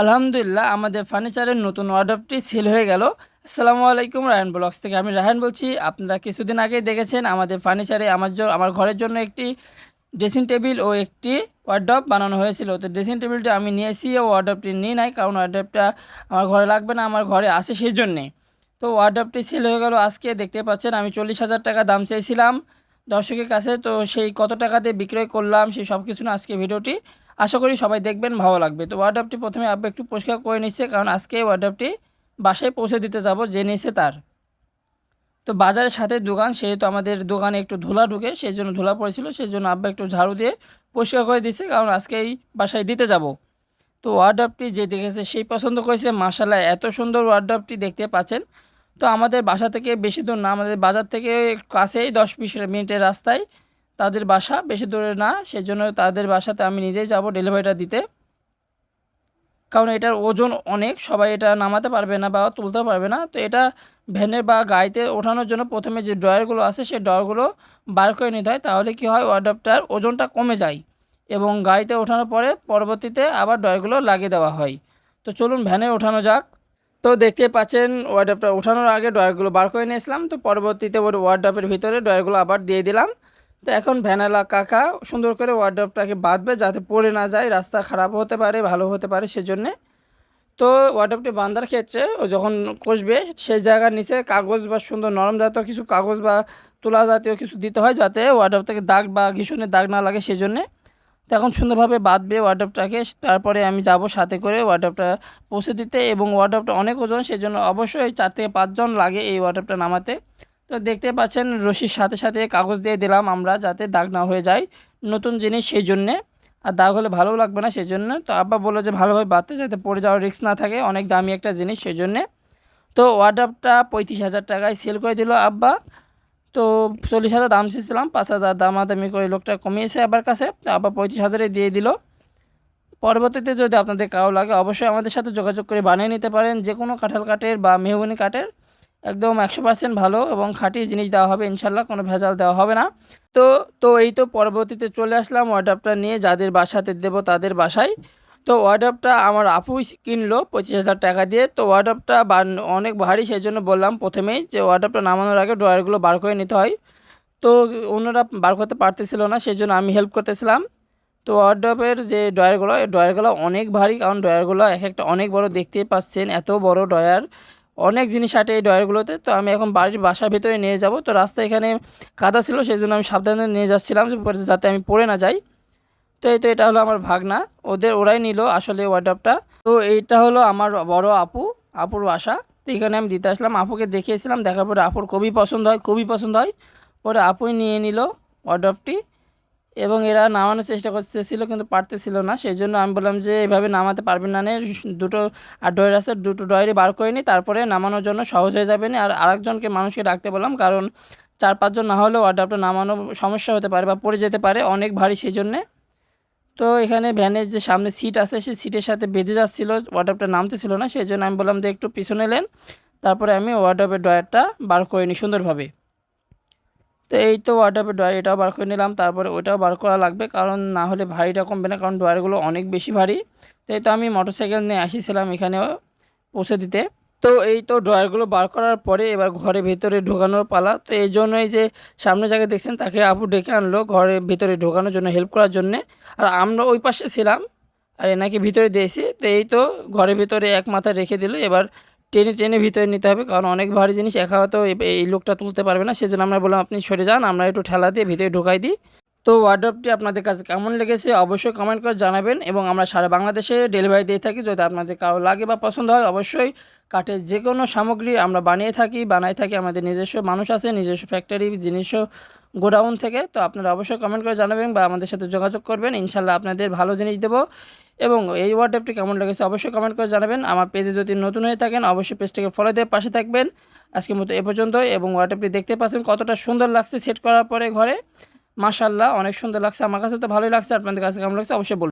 আলহামদুলিল্লাহ, আমাদের ফার্নিচারের নতুন অর্ডারটি সেল হয়ে গেল। আসসালামু আলাইকুম রায়ন ব্লগস থেকে আমি রায়হান বলছি। আপনারা কিছুদিন আগেই দেখেছেন আমাদের ফার্নিচারে আমার আমার ঘরের জন্য একটি ড্রেসিং টেবিল ও একটি ওয়ার্ড্রপ বানানো হয়েছিল। তো ড্রেসিং টেবিলটা আমি নিয়েছি ও ওয়ার্ড্রপটি নিই নাই, কারণ ওয়ার্ড্রপটা আমার ঘরে লাগবে না, আমার ঘরে আসে সেই জন্যে তো ওয়ার্ড্রপটি সেল হয়ে গেল আজকে, দেখতে পাচ্ছেন আমি চল্লিশ হাজার টাকা দাম চেয়েছিলাম দর্শকের কাছে। তো সেই কত টাকাতে বিক্রয় করলাম, সেই সব কিছু না আজকে ভিডিওটি আশা করি সবাই দেখবেন, ভালো লাগবে। তো ওয়ার্ডাপটি প্রথমে আব্বা একটু পরিষ্কার করে নিচ্ছে, কারণ আজকে ওয়ার্ডাপটি বাসায় পৌঁছে দিতে যাব, যে নিয়েছে তার। তো বাজারের সাথে দোকান, সেহেতু আমাদের দোকানে একটু ধুলা ঢুকে সেই জন্য ধুলা পড়েছিল সেই জন্য আব্বা একটু ঝাড়ু দিয়ে পরিষ্কার করে দিচ্ছে, কারণ আজকে এই বাসায় দিতে যাব। তো ওয়ার্ডাপটি যে দেখেছে, সেই পছন্দ করেছে মার্শাল্লাহ এত সুন্দর ওয়ার্ডাপটি দেখতে পাচ্ছেন। তো আমাদের বাসা থেকে বেশি দূর না, আমাদের বাজার থেকে কাছেই, দশ বিশ মিনিটের রাস্তায় তাদের বাসা, বেশি দূরে না, সেজন্য তাদের বাসাতে আমি নিজেই যাব ডেলিভারিটা দিতে। কারণ এটার ওজন অনেক, সবাই এটা নামাতে পারবে না বা তুলতে পারবে না। তো এটা ভ্যানে বা গাড়িতে ওঠানোর জন্য প্রথমে যে ড্রয়ারগুলো আছে সেই ড্রয়ারগুলো বার করে নিতে হয়। তাহলে কি হয় ওয়ার্ডাপটার ওজনটা কমে যায় এবং গাড়িতে ওঠানোর পরে পরবর্তীতে আবার ড্রয়ারগুলো লাগিয়ে দেওয়া হয়। তো চলুন ভ্যানে ওঠানো যাক। তো দেখতে পাচ্ছেন ওয়ার্ডাপটা ওঠানোর আগে ড্রয়ারগুলো বার করে নিয়েছিলাম। তো পরবর্তীতে ওর ওয়ার্ডাপের ভিতরে ড্রয়ারগুলো আবার দিয়ে দিলাম। তো এখন ভ্যানালা কাকা সুন্দর করে ওয়ার্ড্রপটাকে বাঁধবে যাতে পড়ে না যায়, রাস্তা খারাপ হতে পারে, ভালো হতে পারে সেজন্যে। তো ওয়ার্ড্রপটি বাঁধার ক্ষেত্রে ও যখন কষবে, সেই জায়গার নিচে কাগজ বা সুন্দর নরম জাতীয় কিছু কাগজ বা তুলা জাতীয় কিছু দিতে হয় যাতে ওয়ার্ড্রপ থেকে দাগ বা ঘিসনের দাগ না লাগে সেই জন্যে তো এখন সুন্দরভাবে বাঁধবে ওয়ার্ড্রপটাকে তারপরে আমি যাব সাথে করে ওয়ার্ড্রপটা পৌঁছে দিতে এবং ওয়ার্ড্রপটা অনেক ওজন, সেজন্য অবশ্যই চার থেকে পাঁচজন লাগে এই ওয়ার্ড্রপটা নামাতে। তো দেখতে পাচ্ছেন রশির সাথে সাথে কাগজ দিয়ে দিলাম আমরা যাতে দাগ না হয়ে যায় নতুন জিনিস সেই জন্যে। আর দাগ হলে ভালো লাগবে না সেই জন্য। তো আব্বা বলল যে ভালোভাবে বাঁধতে যাতে পড়ে যাওয়ার রিস্ক না থাকে, অনেক দামি একটা জিনিস সেই জন্যে। তো ওয়ার্ডাপটা পঁয়ত্রিশ হাজার টাকায় সেল করে দিল আব্বা। তো চল্লিশ হাজার দাম চেয়েছিলাম, পাঁচ হাজার দামাদামি করে লোকটা কমিয়েছে আবার কাছে। তো আবার পঁয়ত্রিশ হাজারে দিয়ে দিল। পরবর্তীতে যদি আপনাদের কারও লাগে অবশ্যই আমাদের সাথে যোগাযোগ করে বানিয়ে নিতে পারেন। যে কোনো কাঁঠাল কাঠের বা মেহগুনি কাঠের একদম একশো পার্সেন্ট ভালো এবং খাঁটি জিনিস দেওয়া হবে ইনশাল্লাহ, কোনো ভেজাল দেওয়া হবে না। তো তো এই তো পরবর্তীতে চলে আসলাম ওয়ার্ডাপটা নিয়ে, যাদের বাসাতে দেবো তাদের বাসায়। তো ওয়ার্ডাপটা আমার আপু কিনলো পঁচিশ হাজার টাকা দিয়ে। তো ওয়ার্ডাপটা অনেক ভারী সেই জন্য বললাম প্রথমেই যে ওয়ার্ডাপটা নামানোর আগে ড্রয়ারগুলো বার করে নিতে হয়। তো অন্যরা বার করতে পারতেছিল না সেই জন্য আমি হেল্প করতেছিলাম। তো ওয়ার্ডাপের যে ড্রয়ারগুলো, এই ড্রয়ারগুলো অনেক ভারী, কারণ ড্রয়ারগুলো এক একটা অনেক বড় দেখতেই পাচ্ছেন, এত বড় ড্রয়ার। অনেক জিনিস আটে এই ড্রয়ারগুলোতে, তো আমি এখন বাড়ির বাসার ভিতরে নিয়ে যাব। তো রাস্তা এখানে কাদা ছিল সেই জন্য আমি সাবধানে নিয়ে যাচ্ছিলাম যাতে আমি পড়ে না যাই। তো এই তো এটা হলো আমার ভাগনা, ওদের ওরাই নিল আসলে ওয়ার্ডাপটা তো এইটা হলো আমার বড় আপু, আপুর বাসা। তো এখানে আমি দিতে আসলাম, আপুকে দেখিয়েছিলাম, দেখার পরে আপুর খুবই পছন্দ হয়, খুবই পছন্দ হয়। পরে আপুই নিয়ে নিল ওয়ার্ডাপটি এবং এরা নামানোর চেষ্টা করতেছিল কিন্তু পারতেছিল না। সেই জন্য আমি বললাম যে, এভাবে নামাতে পারবেন না নে। দুটো আর ডয়ের আছে, দুটো ডয়েরই বার করে নিই তারপরে নামানোর জন্য সহজ হয়ে যাবে না। আর আরেকজনকে মানুষকে ডাকতে বললাম, কারণ চার পাঁচজন না হলেও অর্ডারটা নামানো সমস্যা হতে পারে বা পড়ে যেতে পারে অনেক ভারী সেই জন্যে তো এখানে ভ্যানের যে সামনে সিট আছে, সেই সিটের সাথে বেঁধে যাচ্ছিল ওয়ার্ডারটা নামতেছিল না। সেই জন্য আমি বললাম যে, একটু পিছনে নেন তারপরে আমি ওয়ার্ডারের ডয়ারটা বার করে নিই সুন্দরভাবে। তো এই তো ওয়াটারপে ড্রয়ার এটাও বার করে নিলাম, তারপরে ওইটাও বার করা লাগবে, কারণ না হলে ভারীটা কমবে না, কারণ ড্রয়ারগুলো অনেক বেশি ভারী। তো এই তো আমি মোটরসাইকেল নিয়ে আসিছিলাম এখানেও পৌঁছে দিতে। তো এই তো ড্রয়ারগুলো বার করার পরে এবার ঘরে ভেতরে ঢোকানোর পালা। তো এই জন্যই যে সামনে জায়গায় দেখছেন তাকে আপু ডেকে আনলো ঘরে ভিতরে ঢোকানোর জন্য হেল্প করার জন্যে। আর আমরা ওই পাশে ছিলাম, আর এনাকে ভিতরে দিয়েছি। তো এই তো ঘরের ভিতরে এক মাথায় রেখে দিল, এবার টেনে টেনে ভিতরে নিতে হবে, কারণ অনেক ভারী জিনিস একা হয়তো এই লোকটা তুলতে পারবে না। সেজন্য আমরা বললাম, আপনি সরে যান, আমরা একটু ঠেলা দিয়ে ভিতরে ঢোকাই দিই। তো ওয়ার্ড্রপটি আপনাদের কাছে কেমন লেগেছে অবশ্যই কমেন্ট করে জানাবেন এবং আমরা সারা বাংলাদেশে ডেলিভারি দিয়ে থাকি। যদি আপনাদের কারও লাগে বা পছন্দ হয়, অবশ্যই কাঠের যে কোনো সামগ্রী আমরা বানিয়ে থাকি, বানাই থাকি। আমাদের নিজস্ব মানুষ আছে, নিজস্ব ফ্যাক্টরি নিজস্ব গোডাউন থেকে। তো আপনারা অবশ্যই কমেন্ট করে জানাবেন বা আমাদের সাথে যোগাযোগ করবেন। ইনশাল্লাহ আপনাদের ভালো জিনিস দেবো। এবং এই ওয়ার্ড অ্যাপটি কেমন লেগেছে অবশ্যই কমেন্ট করে জানাবেন। আমার পেজে যদি নতুন হয়ে থাকেন, অবশ্যই পেজটাকে ফলো দিয়ে পাশে থাকবেন। আজকের মতো এ পর্যন্ত এবং ওয়ার্ড অ্যাপটি দেখতে পাচ্ছেন কতটা সুন্দর লাগছে সেট করার পরে ঘরে। মাশাল্লাহ অনেক সুন্দর লাগছে। আমার কাছে তো ভালোই লাগছে। আপনাদের কাছে কেমন লাগছে অবশ্যই